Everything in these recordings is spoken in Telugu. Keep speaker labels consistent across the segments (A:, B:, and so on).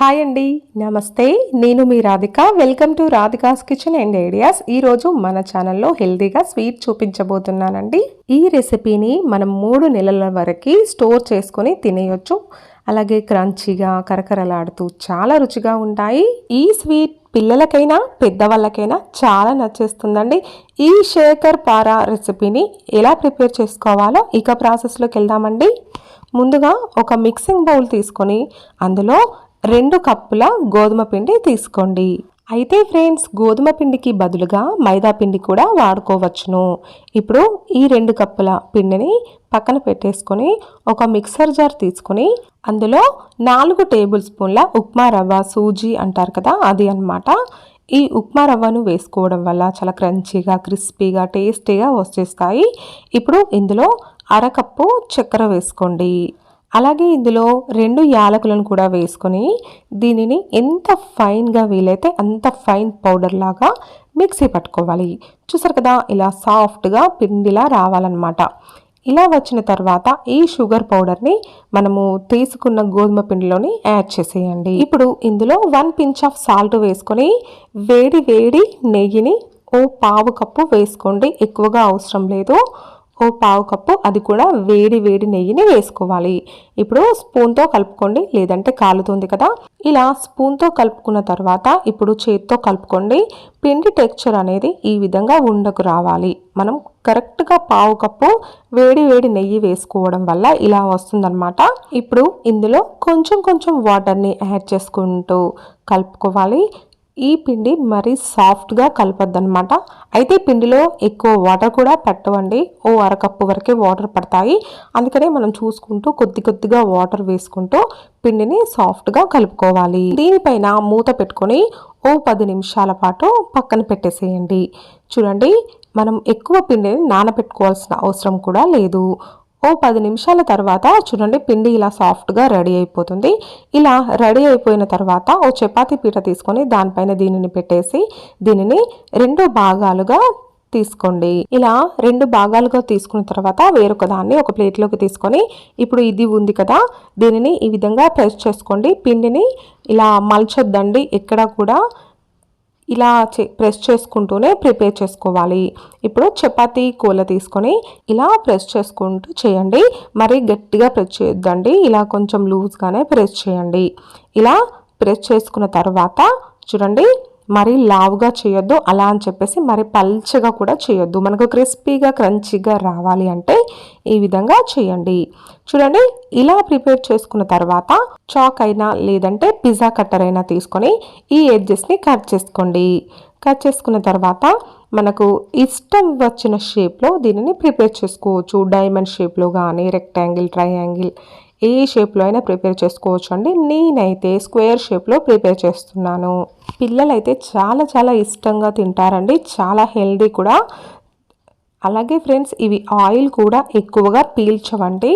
A: హాయ్ అండి నమస్తే. నేను మీ Radhika. Welcome to Radhika's kitchen and ideas ఈరోజు మన ఛానల్లో హెల్తీగా స్వీట్ చూపించబోతున్నానండి. ఈ రెసిపీని మనం మూడు నెలల వరకు స్టోర్ చేసుకొని తినేయొచ్చు. అలాగే క్రంచీగా కరకరలాడుతూ చాలా రుచిగా ఉంటాయి. ఈ స్వీట్ పిల్లలకైనా పెద్దవాళ్ళకైనా చాలా నచ్చేస్తుందండి. ఈ శేఖర్ పారా రెసిపీని ఎలా ప్రిపేర్ చేసుకోవాలో ఇక ప్రాసెస్లోకి వెళ్దామండి. ముందుగా ఒక మిక్సింగ్ బౌల్ తీసుకొని అందులో రెండు కప్పుల గోధుమ పిండి తీసుకోండి. అయితే ఫ్రెండ్స్ గోధుమ పిండికి బదులుగా మైదా పిండి కూడా వాడుకోవచ్చును. ఇప్పుడు ఈ రెండు కప్పుల పిండిని పక్కన పెట్టేసుకొని ఒక మిక్సర్ జార్ తీసుకొని అందులో నాలుగు టేబుల్ స్పూన్ల ఉప్మా రవ్వ సూజీ అంటారు కదా అది అన్నమాట. ఈ ఉప్మా రవ్వను వేసుకోవడం వల్ల చాలా క్రంచీగా క్రిస్పీగా టేస్టీగా వచ్చేస్తాయి ఇప్పుడు ఇందులో అరకప్పు చక్కెర వేసుకోండి. అలాగే ఇందులో రెండు యాలకులను కూడా వేసుకొని దీనిని ఎంత ఫైన్గా వీలైతే అంత ఫైన్ పౌడర్ లాగా మిక్సీ పట్టుకోవాలి. చూసారు కదా ఇలా సాఫ్ట్గా పిండిలా రావాలన్నమాట. ఇలా వచ్చిన తర్వాత ఈ షుగర్ పౌడర్ని మనము తీసుకున్న గోధుమ పిండిలోని యాడ్ చేసేయండి. ఇప్పుడు ఇందులో వన్ పించ్ ఆఫ్ సాల్ట్ వేసుకొని వేడి వేడి నెయ్యిని ఓ పావు కప్పు వేసుకోండి. ఎక్కువగా అవసరం లేదు. ఓ పావు కప్పు అది కూడా వేడి వేడి నెయ్యిని వేసుకోవాలి. ఇప్పుడు స్పూన్తో కలుపుకోండి. లేదంటే కాలుతుంది కదా. ఇలా స్పూన్తో కలుపుకున్న తర్వాత ఇప్పుడు చేత్తో కలుపుకోండి. పిండి టెక్చర్ అనేది ఈ విధంగా ఉండకు రావాలి. మనం కరెక్ట్గా పావు కప్పు వేడి వేడి నెయ్యి వేసుకోవడం వల్ల ఇలా వస్తుందన్నమాట. ఇప్పుడు ఇందులో కొంచెం కొంచెం వాటర్ని యాడ్ చేసుకుంటూ కలుపుకోవాలి. ఈ పిండి మరీ సాఫ్ట్గా కలపద్దనమాట అయితే పిండిలో ఎక్కువ వాటర్ కూడా పెట్టవండి. ఓ అరకప్పు వరకే వాటర్ పడతాయి. అందుకనే మనం చూసుకుంటూ కొద్ది కొద్దిగా వాటర్ వేసుకుంటూ పిండిని సాఫ్ట్గా కలుపుకోవాలి. దీనిపైన మూత పెట్టుకొని ఓ పది నిమిషాల పాటు పక్కన పెట్టేసేయండి. చూడండి మనం ఎక్కువ పిండిని నానబెట్టుకోవాల్సిన అవసరం కూడా లేదు. ఓ పది నిమిషాల తర్వాత చూడండి పిండి ఇలా సాఫ్ట్గా రెడీ అయిపోతుంది. ఇలా రెడీ అయిపోయిన తర్వాత ఓ చపాతీ పీట తీసుకొని దానిపైన దీనిని పెట్టేసి దీనిని రెండు భాగాలుగా తీసుకోండి. ఇలా రెండు భాగాలుగా తీసుకున్న తర్వాత వేరొక దాన్ని ఒక ప్లేట్లోకి తీసుకొని ఇప్పుడు ఇది ఉంది కదా దీనిని ఈ విధంగా ప్రెస్ చేసుకోండి. పిండిని ఇలా మలచొద్దండి ఎక్కడ కూడా ఇలా చే ప్రెస్ చేసుకుంటూనే ప్రిపేర్ చేసుకోవాలి. ఇప్పుడు చపాతీ కూల తీసుకొని ఇలా ప్రెస్ చేసుకుంటూ చేయండి. మరీ గట్టిగా ప్రెస్ చేయొద్దండి. ఇలా కొంచెం లూజ్గానే ప్రెస్ చేయండి. ఇలా ప్రెస్ చేసుకున్న తర్వాత చూడండి మరీ లావుగా చేయొద్దు అలా అని చెప్పేసి మరి పల్చగా కూడా చేయొద్దు. మనకు క్రిస్పీగా క్రంచీగా రావాలి అంటే ఈ విధంగా చేయండి. చూడండి ఇలా ప్రిపేర్ చేసుకున్న తర్వాత చాక్ అయినా లేదంటే పిజ్జా కట్టర్ అయినా తీసుకొని ఈ ఎడ్జెస్ని కట్ చేసుకోండి. కట్ చేసుకున్న తర్వాత మనకు ఇష్టం వచ్చిన షేప్లో దీనిని ప్రిపేర్ చేసుకోవచ్చు. డైమండ్ షేప్లో కానీ రెక్టాంగిల్ ట్రయాంగిల్ ఏ షేప్లో అయినా ప్రిపేర్ చేసుకోవచ్చు అండి నేనైతే స్క్వేర్ షేప్లో ప్రిపేర్ చేస్తున్నాను. పిల్లలైతే చాలా చాలా ఇష్టంగా తింటారండి. చాలా హెల్దీ కూడా. అలాగే ఫ్రెండ్స్ ఇవి ఆయిల్ కూడా ఎక్కువగా పీల్చవండి.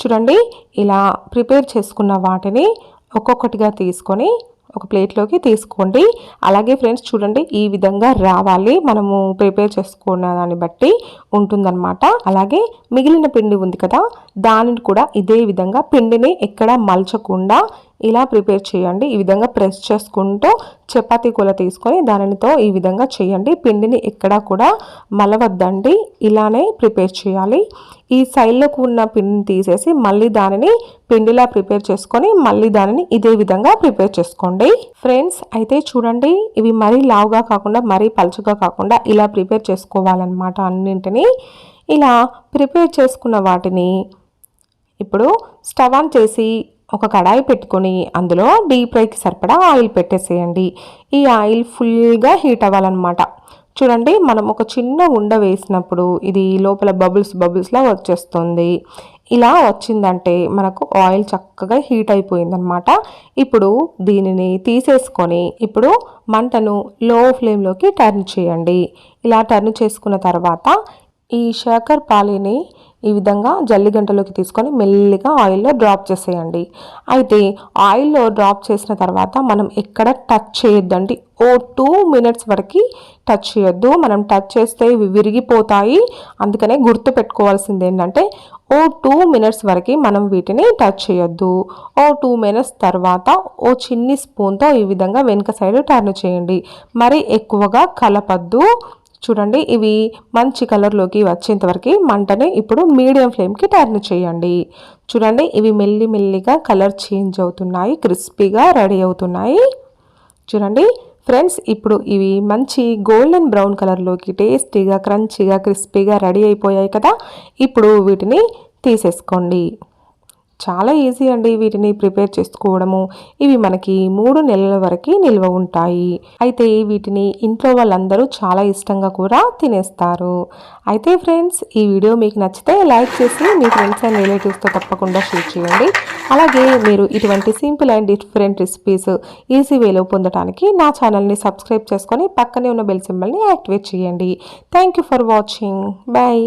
A: చూడండి ఇలా ప్రిపేర్ చేసుకున్న వాటిని ఒక్కొక్కటిగా తీసుకొని ఒక ప్లేట్లోకి తీసుకోండి. అలాగే ఫ్రెండ్స్ చూడండి ఈ విధంగా రావాలి. మనము ప్రిపేర్ చేసుకున్న దాన్ని బట్టి ఉంటుందన్నమాట. అలాగే మిగిలిన పిండి ఉంది కదా దానిని కూడా ఇదే విధంగా పిండిని ఎక్కడ మలచకుండా ఇలా ప్రిపేర్ చేయండి. ఈ విధంగా ప్రెస్ చేసుకుంటూ చపాతీ కూల తీసుకొని దానితో ఈ విధంగా చేయండి. పిండిని ఎక్కడా కూడా మలవద్దండి. ఇలానే ప్రిపేర్ చేయాలి. ఈ సైడ్లోకి ఉన్న పిండిని తీసేసి మళ్ళీ దానిని పిండిలా ప్రిపేర్ చేసుకొని మళ్ళీ దానిని ఇదే విధంగా ప్రిపేర్ చేసుకోండి. ఫ్రెండ్స్ అయితే చూడండి ఇవి మరీ లావుగా కాకుండా మరీ పలుచగా కాకుండా ఇలా ప్రిపేర్ చేసుకోవాలన్నమాట అన్నింటినీ. ఇలా ప్రిపేర్ చేసుకున్న వాటిని ఇప్పుడు స్టవ్ ఆన్ చేసి ఒక కడాయి పెట్టుకొని అందులో డీప్ ఫ్రైకి సరిపడా ఆయిల్ పెట్టేసేయండి. ఈ ఆయిల్ ఫుల్గా హీట్ అవ్వాలన్నమాట. చూడండి మనం ఒక చిన్న ఉండ వేసినప్పుడు ఇది లోపల బబుల్స్ బబుల్స్లా వచ్చేస్తుంది. ఇలా వచ్చిందంటే మనకు ఆయిల్ చక్కగా హీట్ అయిపోయిందనమాట ఇప్పుడు దీనిని తీసేసుకొని ఇప్పుడు మంటను లో ఫ్లేమ్లోకి టర్న్ చేయండి. ఇలా టర్న్ చేసుకున్న తర్వాత ఈ షేకర్ పాలిని ఈ విధంగా జల్లి గంటలోకి తీసుకొని మెల్లిగా ఆయిల్లో డ్రాప్ చేసేయండి. అయితే ఆయిల్లో డ్రాప్ చేసిన తర్వాత మనం ఎక్కడ టచ్ చేయొద్దండి. ఓ టూ మినిట్స్ వరకు టచ్ చేయొద్దు. మనం టచ్ చేస్తే ఇవి విరిగిపోతాయి. అందుకనే గుర్తు పెట్టుకోవాల్సింది ఏంటంటే ఓ టూ మినిట్స్ వరకు మనం వీటిని టచ్ చేయొద్దు. ఓ టూ మినిట్స్ తర్వాత ఓ చిన్ని స్పూన్తో ఈ విధంగా వెనుక సైడ్ టర్న్ చేయండి. మరి ఎక్కువగా కలపద్దు. చూడండి ఇవి మంచి కలర్లోకి వచ్చేంతవరకు మంటని ఇప్పుడు మీడియం ఫ్లేమ్కి టర్న్ చేయండి. చూడండి ఇవి మెల్లి మెల్లిగా కలర్ చేంజ్ అవుతున్నాయి క్రిస్పీగా రెడీ అవుతున్నాయి. చూడండి ఫ్రెండ్స్ ఇప్పుడు ఇవి మంచి గోల్డెన్ బ్రౌన్ కలర్లోకి టేస్టీగా క్రంచీగా క్రిస్పీగా రెడీ అయిపోయాయి కదా ఇప్పుడు వీటిని తీసేసుకోండి. చాలా ఈజీ అండి వీటిని ప్రిపేర్ చేసుకోవడము. ఇవి మనకి మూడు నెలల వరకు నిల్వ ఉంటాయి. అయితే వీటిని ఇంట్లో వాళ్ళందరూ చాలా ఇష్టంగా కూడా తినేస్తారు. అయితే ఫ్రెండ్స్ ఈ వీడియో మీకు నచ్చితే లైక్ చేసి మీ ఫ్రెండ్స్ అండ్ రిలేటివ్స్తో తప్పకుండా షేర్ చేయండి. అలాగే మీరు ఇటువంటి simple and different recipes easy వేలో పొందడానికి నా ఛానల్ని సబ్స్క్రైబ్ చేసుకొని పక్కనే ఉన్న బెల్ సింబల్ని యాక్టివేట్ చేయండి. Thank you for watching bye